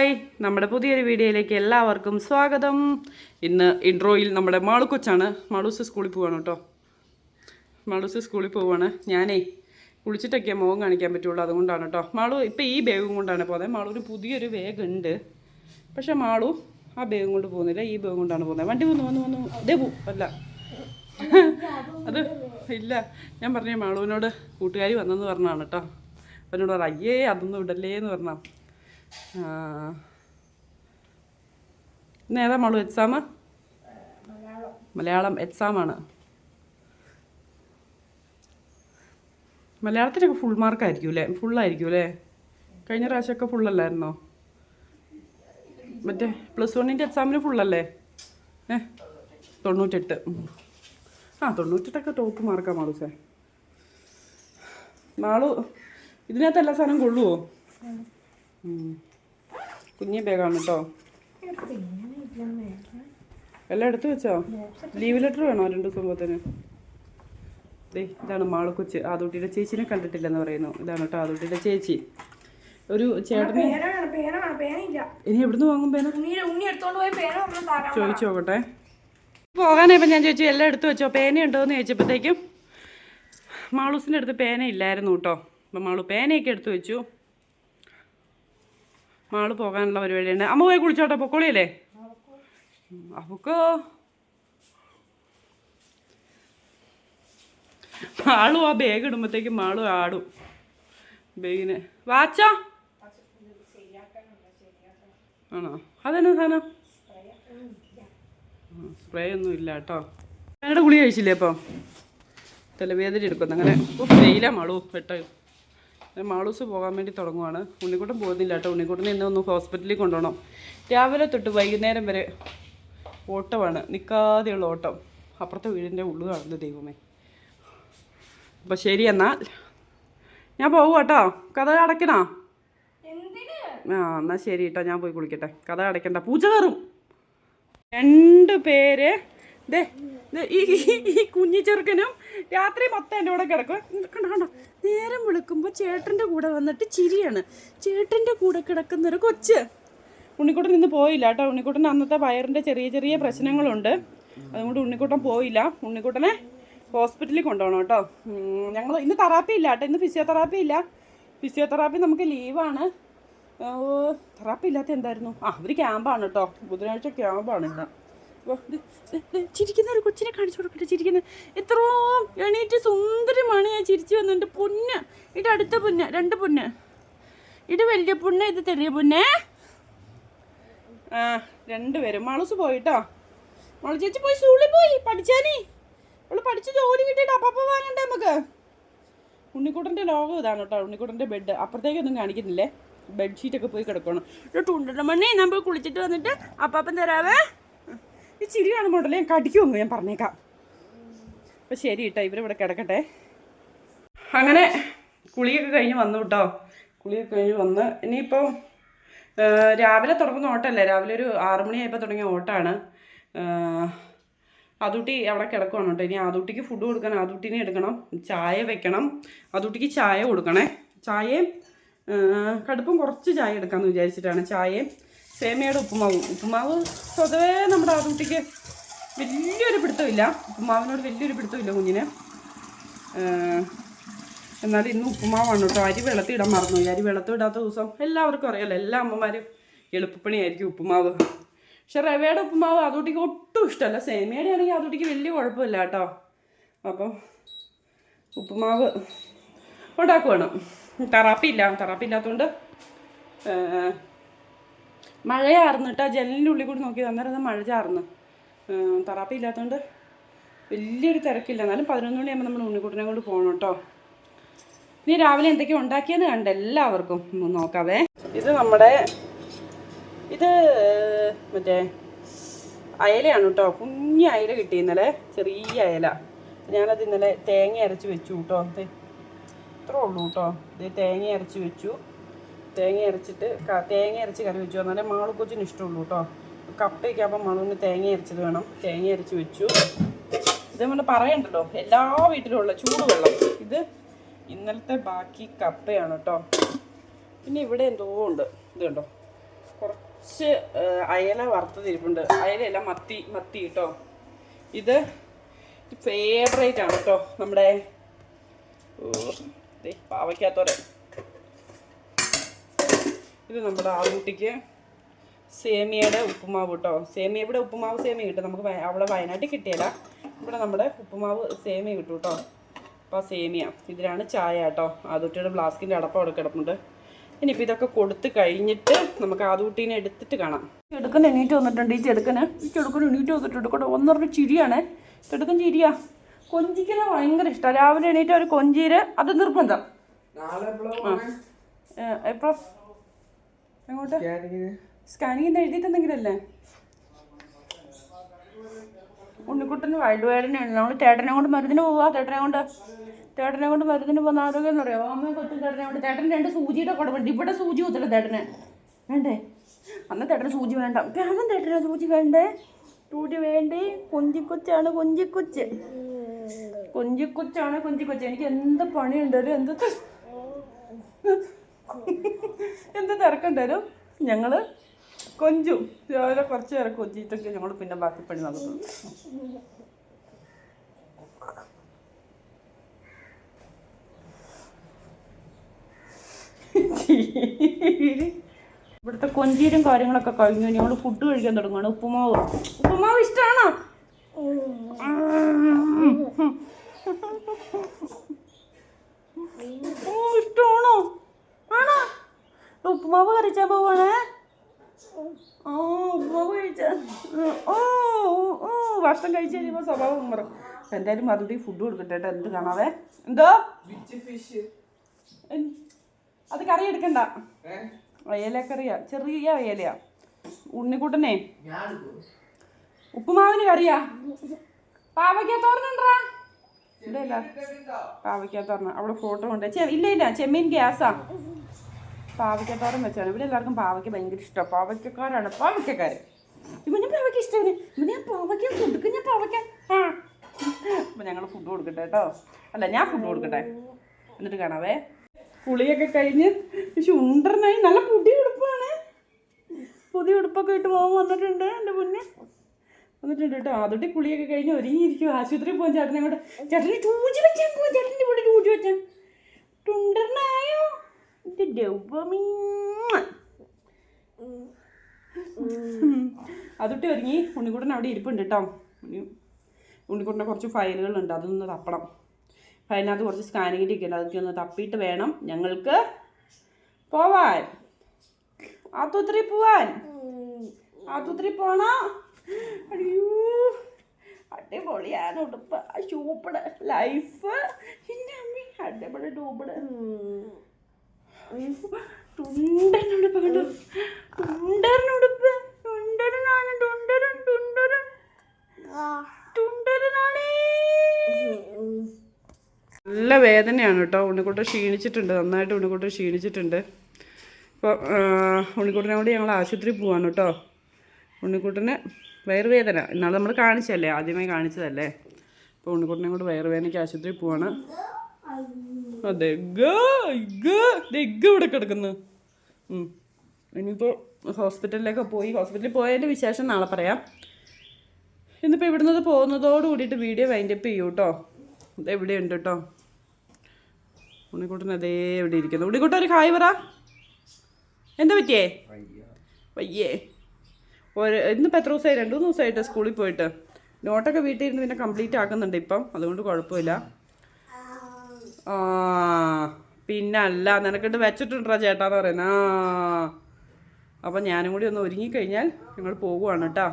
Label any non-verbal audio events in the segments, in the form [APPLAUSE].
Hi. നമ്മുടെ പുതിയൊരു വീഡിയോയിലേക്ക് എല്ലാവർക്കും സ്വാഗതം. ഇന്ന് ഇൻട്രോയിൽ നമ്മുടെ മാളു കൊച്ചാണ്. മാളൂസ് സ്കൂളിൽ പോവാണ് കേട്ടോ. മാളൂസ് സ്കൂളിൽ പോവാണ്. ഞാനേ കുളിച്ചിട്ടൊക്കെ മുഖം കാണിക്കാൻ പറ്റുള്ളൂ അതുകൊണ്ടാണ് കേട്ടോ. മാളു ഇപ്പം ഈ ബാഗും കൊണ്ടാണ് പോകുന്നത് മാളൂര് പുതിയൊരു ബാഗ് ഉണ്ട് പക്ഷേ മാളു ആ ബാഗും കൊണ്ട് പോകുന്നില്ല. ഈ ബാഗും കൊണ്ടാണ് പോകുന്നത് വണ്ടി വന്നു വന്നു വന്നു. അതേ പോ. അല്ല. അത് ഇല്ല. ഞാൻ പറഞ്ഞ മാളുവിനോട് കൂട്ടുകാരി വന്നെന്ന് പറഞ്ഞാണ് കേട്ടോ. അവനോട് പറ അയ്യേ അതൊന്നും ഇടല്ലേ എന്ന് പറഞ്ഞാ ആ. ഇന്ന് ഏതാ മോളു എക്സാം മലയാളം. എക്സാമാണ് മലയാളത്തിനൊക്കെ ഫുൾ മാർക്കായിരിക്കും അല്ലേ ഫുള്ളായിരിക്കും അല്ലേ കഴിഞ്ഞ പ്രാവശ്യമൊക്കെ ഫുള്ളല്ലായിരുന്നോ മറ്റേ പ്ലസ് വണ്ണിന്റെ എക്സാമിന് ഫുള്ളല്ലേ ഏ? തൊണ്ണൂറ്റെട്ട്. ആ തൊണ്ണൂറ്റെട്ടൊക്കെ ടോപ്പ് മാർക്കാ മാളൂസേ. നാളു ഇതിനകത്ത് എല്ലാ സാധനം കൊള്ളുവോ? ഉം. കുഞ്ഞി ബാഗാണ് കേട്ടോ എല്ലാം എടുത്തു വെച്ചോ? ലീവ് ലെറ്റർ വേണോ രണ്ട് സംഭവത്തിന്? ദേ ഇതാണ് മാളക്കൊച്ച് ആദൂട്ടിയുടെ ചേച്ചിനെ കണ്ടിട്ടില്ലെന്ന് പറയുന്നു. ഇതാണ് കേട്ടോ ആദൂട്ടിയുടെ ചേച്ചി. ഒരു ചേട്ടന് ഇനി എവിടുന്ന് വാങ്ങും പേന? ചോദിച്ചു നോക്കട്ടെ. പോകാനായപ്പോൾ ഞാൻ ചോദിച്ചു എല്ലാം എടുത്തു വെച്ചോ? പേന എന്ന് ചോദിച്ചപ്പോഴത്തേക്കും മാളൂസിന്റെ അടുത്ത് പേന ഇല്ലായിരുന്നു കേട്ടോ. അപ്പം മാളു പേനയൊക്കെ എടുത്തു വെച്ചു. മാൾ പോകാനുള്ള പരിപാടിയുണ്ട്. അമ്മ പോയി കുളിച്ചോട്ടെ പൊക്കോളിയല്ലേ? അവക്കോ മാളും ആ ബാഗ് ഇടുമ്പോഴത്തേക്കും മാളും ആടും. ബേഗിന്. വാച്ചോ? ആണോ? അതെന്നാ സാധനം? സ്പ്രേ ഒന്നും ഇല്ല കേട്ടോ. ഞങ്ങളുടെ ഗുളി കഴിച്ചില്ലേ അപ്പം തലവേദന എടുക്കുന്നു. അങ്ങനെ. വെയില മാളു. പെട്ടോ മാളൂസ് പോകാൻ വേണ്ടി തുടങ്ങുവാണ്. ഉണ്ണിക്കുട്ടൻ പോകുന്നില്ല കേട്ടോ. ഉണ്ണിക്കുട്ടനെ ഇന്ന് ഒന്ന് ഹോസ്പിറ്റലിൽ കൊണ്ടുപോകണം. രാവിലെ തൊട്ട് വൈകുന്നേരം വരെ ഓട്ടമാണ്. നിൽക്കാതെയുള്ള ഓട്ടം. അപ്പുറത്തെ വീടിന്റെ ഉള്ളു കാണുന്നു ദൈവമേ. അപ്പം ശരി എന്നാൽ. ഞാൻ പോകും കേട്ടോ. കഥ അടയ്ക്കണോ? ആ എന്നാൽ ശരി കേട്ടോ. ഞാൻ പോയി കുളിക്കട്ടെ. കഥ അടയ്ക്കണ്ട. പൂച്ച കയറും. രണ്ട് പേര് ദേ ഈ ഈ- കുഞ്ഞു ചെറുക്കനും രാത്രി മൊത്തം എന്റെ കൂടെ കിടക്കും. നേരം വിളിക്കുമ്പോൾ ചേട്ടന്റെ കൂടെ വന്നിട്ട് ചിരിയാണ്. ചേട്ടന്റെ കൂടെ കിടക്കുന്നൊരു കൊച്ച്. ഉണ്ണിക്കുട്ടൻ ഇന്ന് പോയില്ല കേട്ടോ. ഉണ്ണിക്കുട്ടൻ അന്നത്തെ വയറിന്റെ ചെറിയ ചെറിയ പ്രശ്നങ്ങളുണ്ട്. അതുകൊണ്ട് ഉണ്ണിക്കുട്ടൻ പോയില്ല. ഉണ്ണിക്കുട്ടനെ ഹോസ്പിറ്റലിൽ കൊണ്ടുപോകണം കേട്ടോ. ഞങ്ങൾ ഇന്ന് തെറാപ്പി ഇല്ല കേട്ടോ. ഇന്ന് ഫിസിയോതെറാപ്പി ഇല്ല. ഫിസിയോതെറാപ്പി നമുക്ക് ലീവാണ്. തെറാപ്പി ഇല്ലാത്ത എന്തായിരുന്നു? ആ ഒരു ക്യാമ്പാണ് കേട്ടോ. ബുധനാഴ്ച ക്യാമ്പാണ് ഇന്ന്. ചിരിക്കുന്ന ഒരു കൊച്ചിനെ കാണിച്ചു കൊടുക്കട്ടെ ചിരിക്കുന്ന. എത്രയും എണീറ്റ് സുന്ദരമാണ് ഞാൻ ചിരിച്ചു വന്നിട്ട് പൊന്ന്. ഇത് അടുത്ത പൊന്ന്. രണ്ട് പൊന്ന്. ഇത് വലിയ പൊന്ന് ഇത് ചെറിയ പൊന്നേ. ആ രണ്ടുപേരും മളസ് പോയിട്ടോ? മള ചേച്ചി പോയി സ്കൂളിൽ പോയി പഠിച്ചാനേ. അവൾ പഠിച്ച് ജോലി കിട്ടിയിട്ട് അപ്പപ്പ വാങ്ങണ്ടേ നമുക്ക്? ഉണ്ണിക്കുട്ടന്റെ ലോകം ഇതാണ് കേട്ടോ ഉണ്ണിക്കുട്ടന്റെ ബെഡ് അപ്പുറത്തേക്കൊന്നും കാണിക്കുന്നില്ലേ? ബെഡ്ഷീറ്റൊക്കെ പോയി കിടക്കണം. ഒരു തുണ്ടര മണി നമ്മൾ കുളിച്ചിട്ട് വന്നിട്ട് അപ്പാപ്പൻ തരാവേ. ഈ ചിരി കാണുമ്പോണ്ടല്ലേ ഞാൻ കടിക്കുമെന്ന് ഞാൻ പറഞ്ഞേക്കാം. അപ്പം ശരി കേട്ടോ ഇവരിവിടെ കിടക്കട്ടെ. അങ്ങനെ കുളിയൊക്കെ കഴിഞ്ഞ് വന്നു കേട്ടോ കുളിയൊക്കെ കഴിഞ്ഞ് വന്ന് ഇനിയിപ്പോൾ രാവിലെ തുടങ്ങുന്ന ഓട്ടമല്ലേ രാവിലെ ഒരു ആറു മണിയായപ്പോൾ തുടങ്ങിയ ഓട്ടമാണ് ആദൂട്ടി അവിടെ കിടക്കുവാണ് കേട്ടോ ഇനി ആദൂട്ടിക്ക് ഫുഡ് കൊടുക്കണം ആദൂട്ടിനെ എടുക്കണം. ചായ വെക്കണം. ആദൂട്ടിക്ക് ചായ കൊടുക്കണേ. ചായയും കടുപ്പം കുറച്ച് ചായ എടുക്കാമെന്ന് വിചാരിച്ചിട്ടാണ് ചായയും സേമിയയുടെ ഉപ്പുമാവും. ഉപ്പുമാവ് സ്വതവേ നമ്മുടെ ആദ്യത്തേക്ക് വലിയൊരു പിടുത്തമില്ല. ഉപ്പുമാവിനോട് വലിയൊരു പിടുത്തമില്ല കുഞ്ഞിന്. എന്നാൽ ഇന്ന് ഉപ്പുമാവാണ് കേട്ടോ. അരി വെള്ളത്തിൽ ഇടാൻ മറന്നു അരി വെള്ളത്തിൽ ഇടാത്ത ദിവസം എല്ലാവർക്കും അറിയാലോ എല്ലാ അമ്മമാരും എളുപ്പപ്പണിയായിരിക്കും ഉപ്പുമാവ്. പക്ഷെ റവയുടെ ഉപ്പുമാവ് അതോട്ടിക്ക് ഒട്ടും ഇഷ്ടമല്ല. സേമിയയുടെ ആണെങ്കിൽ അതോട്ടിക്ക് വലിയ കുഴപ്പമില്ല കേട്ടോ. അപ്പം ഉപ്പുമാവ് ഉണ്ടാക്കുവാണ്. തെറാപ്പി ഇല്ല ഏഹ്, കേട്ടോ ജനലിന്റെ ഉള്ളിൽ കൂടി നോക്കി അന്നേരം അത് മഴ ചാർന്ന്. തറാപ്പ് ഇല്ലാത്തതുകൊണ്ട് വലിയൊരു തിരക്കില്ല. എന്നാലും പതിനൊന്ന് മണിയാകുമ്പോൾ നമ്മൾ ഉണ്ണിക്കുട്ടനെ കൊണ്ട് പോകണം കേട്ടോ ഇനി രാവിലെ എന്തൊക്കെയോ ഉണ്ടാക്കിയെന്ന് കണ്ട് എല്ലാവർക്കും നോക്കാവേ. ഇത് നമ്മുടെ ഇത് മറ്റേ അയലയാണ് കേട്ടോ കുഞ്ഞി അയല കിട്ടി ഇന്നലെ. ചെറിയ അയല. ഞാനത് ഇന്നലെ തേങ്ങ അരച്ച് വെച്ചു കേട്ടോ ഇത്രേ ഉള്ളൂ കേട്ടോ ഇത് തേങ്ങ അരച്ച് വെച്ചു. തേങ്ങ അരച്ചിട്ട് തേങ്ങ അരച്ച് കറി വെച്ചു. എന്നാലേ മാളുക്കൊച്ചിന് ഇഷ്ടമുള്ളൂ കേട്ടോ കപ്പയൊക്കെ ആകുമ്പോൾ മാളുവിന് തേങ്ങ അരച്ചത് വേണം. തേങ്ങ അരച്ച് വെച്ചു. ഇത് നമ്മൾ പറയണ്ടല്ലോ എല്ലാ വീട്ടിലും ഉള്ള ചൂടുവെള്ളം. ഇത് ഇന്നലത്തെ ബാക്കി കപ്പയാണ് കേട്ടോ പിന്നെ ഇവിടെ എന്തോ ഉണ്ട്. ഇത് കണ്ടോ? കുറച്ച് അയല വറുത്തതിരിപ്പുണ്ട്. അയലയല്ല മത്തി മത്തി കേട്ടോ ഇത് ഫേവറേറ്റ് ആണ് കേട്ടോ നമ്മുടെ പാവയ്ക്കാത്തോരെ. ഇത് നമ്മുടെ ആറുകുട്ടിക്ക് സേമിയയുടെ ഉപ്പുമാവ് കേട്ടോ സേമിയ ഇവിടെ ഉപ്പുമാവ് സേമിയ കിട്ടും. നമുക്ക് അവിടെ വയനാട്ടിൽ കിട്ടിയല്ല ഇവിടെ നമ്മുടെ ഉപ്പുമാവ് സേമിയ കിട്ടും കേട്ടോ അപ്പോൾ സേമിയ. ഇതിലാണ് ചായ കേട്ടോ ആദൂട്ടിയുടെ ഫ്ലാസ്കിന്റെ അടപ്പം അവിടെ കിടപ്പുണ്ട്. ഇനിയിപ്പോൾ ഇതൊക്കെ കൊടുത്ത് കഴിഞ്ഞിട്ട് നമുക്ക് ആദൂട്ടീനെ എടുത്തിട്ട് കാണാം. ചെടുക്കൻ എണീറ്റ് വന്നിട്ടുണ്ട്. ഈ ചെടുക്കന് ഈ ചെടുക്കൻ എണീറ്റ് വന്നിട്ടുണ്ട് കേട്ടോ. ഒന്നൊരു ചിരിയാണേ. ചെടുക്കൻ ചിരിയാ. കൊഞ്ചിക്കല ഭയങ്കര ഇഷ്ടമാണ് രാവിലെ എണീറ്റ് ഒരു കൊഞ്ചീര്. അത് നിർബന്ധം. എപ്പോൾ എങ്ങോട്ട്? സ്കാനിങ് എഴുതി തന്നെങ്കിലല്ലേ ഉണ്ണിക്കുട്ടന് വയലുവേദനയാണ് നമ്മൾ ചേട്ടനെ കൊണ്ട് മരുന്നിന് പോവാ. ചേട്ടനെ കൊണ്ട് ചേട്ടനെ കൊണ്ട് മരുന്നിന് പോകുന്ന ആരോഗ്യം എന്ന് പറയാം അമ്മ കൊച്ചും ചേട്ടനെ കൊണ്ട്. ചേട്ടൻ രണ്ട് സൂചിയുടെ കുടമുണ്ട് ഇവിടെ സൂചി കുത്തില്ല ചേട്ടന് വേണ്ടേ? അന്ന് ചേട്ടന് സൂചി വേണ്ട. അമ്മ ചേട്ടന് സൂചി വേണ്ടേ? സൂചി വേണ്ടേ? കൊഞ്ചിക്കൊച്ചാണ് കൊഞ്ചിക്കൊച്ച്. കൊഞ്ചിക്കൊച്ചാണ് കൊഞ്ചിക്കൊച്ച്. എനിക്ക് എന്ത് പണിയുണ്ടല്ലോ എന്ത് ത- [LAUGHS] എന്ത് തിരക്കുണ്ടാലും ഞങ്ങൾ കൊഞ്ചും ഓരോ കുറച്ച് പേരെ കൊഞ്ചിട്ടൊക്കെ ഞങ്ങൾ പിന്നെ ബാക്കി പണി നടക്കും ഇവിടുത്തെ കൊഞ്ചീരും കാര്യങ്ങളൊക്കെ കഴിഞ്ഞു. ഞങ്ങൾ ഫുഡ് കഴിക്കാൻ തുടങ്ങുകയാണ് ഉപ്പുമാവ്. ഉപ്പുമാവ് ഇഷ്ടമാണോ ഇഷ്ടമാണോ ഉപ്പുമാവ് കറിച്ചാൻ പോവാണേ? ഓ ഉപ്പുമാവ് ഓ ഓ ഭക്ഷണം കഴിച്ചു കഴിയുമ്പോൾ സ്വഭാവം മാറും. അപ്പൊ എന്തായാലും മറുപടി ഫുഡ് കൊടുക്കട്ടെ കേട്ടോ. എന്ത് കാണാവേ? എന്തോ? അത് കറി എടുക്കണ്ട. അയലക്കറിയാ ചെറിയ അയലയാ ഉണ്ണിക്കൂട്ടനെ? ഉപ്പുമാവിന് കറിയാ? പാവയ്ക്കാത്തോർന്നുണ്ടാ ഇവിടെ ഇല്ല പാവയ്ക്കാത്തോർന്ന അവിടെ ഫോട്ടോ ഉണ്ട് ഇല്ല ഇല്ല. ചെമ്മീൻ ഗ്യാസാ. പാവയ്ക്ക തോരൻ വെച്ചാണ് ഇവിടെ എല്ലാവർക്കും പാവയ്ക്ക് ഭയങ്കര ഇഷ്ടമാണ്. പാവയ്ക്കക്കാരാണ് പാവയ്ക്കക്കാര്. ഇവന് പാവയ്ക്ക ഇഷ്ടമാണ് ഇവന് ഞാൻ പാവയ്ക്ക കൊടുക്കും ഞാൻ പാവയ്ക്ക. ആ. അപ്പം ഞങ്ങൾ ഫുഡ് കൊടുക്കട്ടെ കേട്ടോ. അല്ല ഞാൻ ഫുഡ് കൊടുക്കട്ടെ. എന്നിട്ട് കാണാവേ. കുളിയൊക്കെ കഴിഞ്ഞ് പക്ഷെ ഉണ്ടർന്നായി നല്ല പുതിയ ഉടുപ്പാണ്. പുതിയ ഉടുപ്പൊക്കെ ഇട്ട് പോകാൻ വന്നിട്ടുണ്ട് എന്റെ മുന്നേ വന്നിട്ടുണ്ട് കേട്ടോ. അതുകൊണ്ട് കുളിയൊക്കെ കഴിഞ്ഞ് ഒരുങ്ങിയിരിക്കും ആശുപത്രിയിൽ പോകാൻ ചേട്ടനെ കൂടെ ചേട്ടന് ചൂചി വെച്ചാൽ പോകാൻ ചേട്ടന്റെ കൂടെ ചൂചി വെച്ചാൽ തുണ്ടറിനായോ എന്റെ ഡൗബമീ അതൊട്ട് ഒരുങ്ങി. ഉണ്ണിക്കുട്ടൻ അവിടെ ഇരിപ്പുണ്ട് കേട്ടോ ഉണ്ണി ഉണ്ണിക്കുട്ടന്റെ കുറച്ച് ഫയലുകളുണ്ട്. അതൊന്ന് തപ്പണം. ഫയലിനകത്ത് കുറച്ച് സ്കാനിങ്ങിന്റെ ഒക്കെ ഉണ്ട്. അതൊക്കെ ഒന്ന് തപ്പിയിട്ട് വേണം ഞങ്ങൾക്ക് പോവാൻ. ആത്തൂത്രി പോവാൻ. ആത്തൂത്രി പോണോ? അയ്യോ. അടിപൊളിയാണ് ഉടുപ്പ്. സൂപ്പട് ലൈഫ് എന്റെ അമ്മ. അടിപൊളി ഡൂബിട് നല്ല വേദനയാണ് കേട്ടോ. ഉണ്ണിക്കുട്ടൻ ക്ഷീണിച്ചിട്ടുണ്ട്. നന്നായിട്ട് ഉണ്ണിക്കുട്ടൻ ക്ഷീണിച്ചിട്ടുണ്ട്. ഇപ്പോൾ ഉണ്ണിക്കുട്ടനെ കൂടി ഞങ്ങൾ ആശുപത്രിയിൽ പോവാണ് കേട്ടോ. ഉണ്ണിക്കുട്ടന് വയറുവേദന. ഇന്നാൾ നമ്മൾ കാണിച്ചല്ലേ ആദ്യമായി കാണിച്ചതല്ലേ? അപ്പോൾ ഉണ്ണിക്കുട്ടനെ കൂടി വയറുവേദനയ്ക്ക് ആശുപത്രിയിൽ പോവാണ്. അതെ ഇവിടെ കിടക്കുന്നു. ഇനിയിപ്പോ ഹോസ്പിറ്റലിലൊക്കെ പോയി. ഹോസ്പിറ്റലിൽ പോയതിന്റെ വിശേഷം നാളെ പറയാം. ഇന്നിപ്പോൾ ഇവിടുന്ന് പോകുന്നതോട് കൂടിയിട്ട് വീഡിയോ വൈൻഡ് അപ്പ് ചെയ്യൂ കേട്ടോ ഇത് എവിടെ ഉണ്ട് കേട്ടോ ഉണ്ണിക്കുട്ടൻ അതേ ഇവിടെ ഇരിക്കുന്നു. ഉണ്ണിക്കുട്ടൻ ഒരു ഹായ് പറ. എന്താ പറ്റിയേ? വയ്യേ. ഒരു ഇന്നിപ്പോൾ എത്ര ദിവസമായി രണ്ട് മൂന്ന് ദിവസമായിട്ട് സ്കൂളിൽ പോയിട്ട്. നോട്ടൊക്കെ വീട്ടിൽ ഇരുന്ന് പിന്നെ കംപ്ലീറ്റ് ആക്കുന്നുണ്ട് ഇപ്പം. അതുകൊണ്ട് കുഴപ്പമില്ല. പിന്നെ അല്ല നിനക്കിട്ട് വെച്ചിട്ടുണ്ടോ ചേട്ടാന്ന് പറയുന്നത് ആ അപ്പം ഞാനും കൂടി ഒന്ന് ഒരുങ്ങിക്കഴിഞ്ഞാൽ ഞങ്ങൾ പോകുവാണ് കേട്ടോ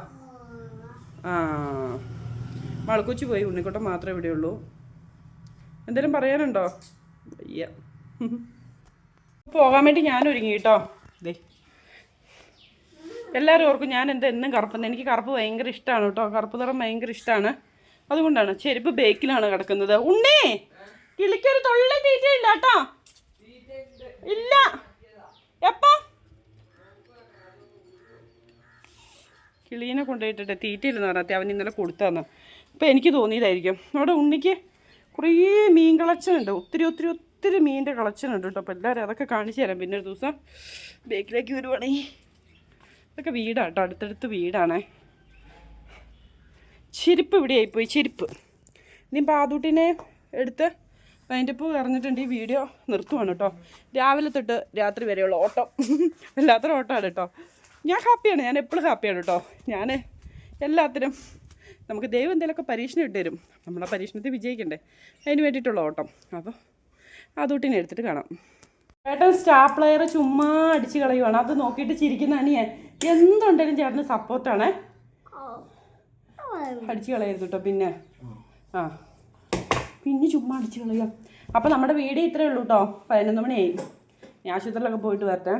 ആ മളക്കുച്ചി പോയി ഉണ്ണിക്കുട്ടം മാത്രമേ ഇവിടെ ഉള്ളൂ. എന്തെങ്കിലും പറയാനുണ്ടോ? വയ്യ. പോകാൻ വേണ്ടി ഞാൻ ഒരുങ്ങി കേട്ടോ ദേ. എല്ലാവരും ഓർക്കും ഞാൻ എന്താ എന്നും കറുപ്പെന്ന് എനിക്ക് കറുപ്പ് ഭയങ്കര ഇഷ്ടമാണ് കേട്ടോ കറുപ്പ് നിറം ഭയങ്കര ഇഷ്ടമാണ് അതുകൊണ്ടാണ് ചെരുപ്പ് ബേക്കിലാണ് കിടക്കുന്നത്. ഉണ്ണേ! കിളിക്കൊരു തൊള്ള തീറ്റയില്ല കേട്ടോ. ഇല്ല. എപ്പോ? കിളീനെ കൊണ്ടുപോയിട്ടിട്ട് തീറ്റയില്ലെന്ന് പറഞ്ഞാൽ അവൻ ഇന്നലെ കൊടുത്തതെന്ന് അപ്പോൾ എനിക്ക് തോന്നിയതായിരിക്കും. അവിടെ ഉണ്ണിക്ക് കുറേ മീൻ കളക്ഷൻ ഉണ്ട്. ഒത്തിരി ഒത്തിരി ഒത്തിരി മീനിന്റെ കളക്ഷൻ ഉണ്ട് കേട്ടോ. അപ്പോൾ എല്ലാവരും അതൊക്കെ കാണിച്ചു തരാം. പിന്നെ ഒരു ദിവസം ബേക്കിലേക്ക് വരുവാണെങ്കിൽ ഇതൊക്കെ വീടാണ് കേട്ടോ. അടുത്തടുത്ത് വീടാണേ. ചെരുപ്പ് ഇവിടെ ആയിപ്പോയി ചെരുപ്പ്. ഇനി പാതൂട്ടിനെ എടുത്ത് വൈൻഡപ്പ് പറഞ്ഞിട്ടുണ്ട് ഈ വീഡിയോ നിർത്തുവാണ് കേട്ടോ. രാവിലെ തൊട്ട് രാത്രി വരെയുള്ള ഓട്ടം. വല്ലാത്തൊരു ഓട്ടമാണ് കേട്ടോ. ഞാൻ ഹാപ്പിയാണ്. ഞാൻ എപ്പോഴും ഹാപ്പിയാണ് കേട്ടോ. ഞാൻ എല്ലാത്തിനും നമുക്ക് ദൈവം എന്തെങ്കിലുമൊക്കെ പരീക്ഷണം ഇട്ട് തരും. നമ്മളെ പരീക്ഷണത്തിൽ വിജയിക്കണ്ടേ? അതിന് വേണ്ടിയിട്ടുള്ള ഓട്ടം. അപ്പോൾ അതൂട്ടിനെ എടുത്തിട്ട് കാണാം. ചേട്ടൻ സ്റ്റാർ സ്റ്റാപ്ലയർ ചുമ്മാ അടിച്ച് കളയുവാണ്. അത് നോക്കിയിട്ട് ചിരിക്കുന്ന അനിയെ എന്തുണ്ടെങ്കിലും ചേട്ടന് സപ്പോർട്ടാണേ അടിച്ച് കളയരുത് കേട്ടോ പിന്നെ. ആ. പിന്നെ ചുമ്മാ അടിച്ച് കളയാം അപ്പോൾ നമ്മുടെ വീട് ഇത്രയേ ഉള്ളൂ കേട്ടോ പതിനൊന്ന് മണിയായി. ഞാൻ ആശുപത്രിയിലൊക്കെ പോയിട്ട് വരട്ടെ.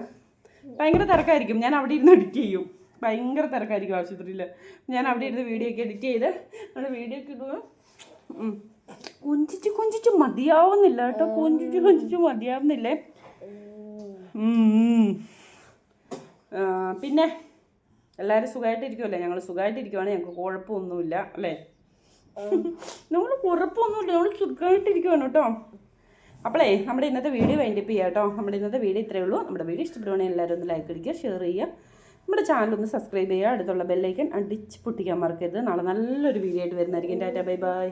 ഭയങ്കര തിരക്കായിരിക്കും. ഞാൻ അവിടെ ഇരുന്ന് എഡിറ്റ് ചെയ്യും. ഭയങ്കര തിരക്കായിരിക്കും ആശുപത്രിയിൽ ഞാൻ അവിടെ ഇരുന്ന് വീഡിയോ ഒക്കെ എഡിറ്റ് ചെയ്ത് നമ്മുടെ വീഡിയോ ഒക്കെ ഇടുക. കൊഞ്ചിച്ച് കൊഞ്ചിച്ച് മതിയാവുന്നില്ല കേട്ടോ. കൊഞ്ചിച്ച് കൊഞ്ചിച്ച് മതിയാവുന്നില്ലേ? പിന്നെ എല്ലാവരും സുഖമായിട്ടിരിക്കുമല്ലേ ഞങ്ങൾ സുഖമായിട്ടിരിക്കുവാണെങ്കിൽ ഞങ്ങൾക്ക് കുഴപ്പമൊന്നുമില്ല. അല്ലേ? നമ്മൾ ഉറപ്പൊന്നുമില്ല. നമ്മൾ സുഖമായിട്ടിരിക്കുവാണ് കേട്ടോ. അപ്പോളേ നമ്മുടെ ഇന്നത്തെ വീഡിയോ വൈൻഡപ്പ് ചെയ്യാം കേട്ടോ. നമ്മുടെ ഇന്നത്തെ വീഡിയോ ഇത്രയേ ഉള്ളൂ. നമ്മുടെ വീഡിയോ ഇഷ്ടപ്പെടുവാണെങ്കിൽ എല്ലാവരും ഒന്ന് ലൈക്ക് അടിക്കുക ഷെയർ ചെയ്യുക. നമ്മുടെ ചാനൽ ഒന്ന് സബ്സ്ക്രൈബ് ചെയ്യുക. അടുത്തുള്ള ബെല്ലൈക്കൻ അടിച്ച് പൊട്ടിക്കാൻ മറക്കരുത്. നാളെ നല്ലൊരു വീഡിയോ ആയിട്ട് വരുന്നതായിരിക്കും. Tata bye bye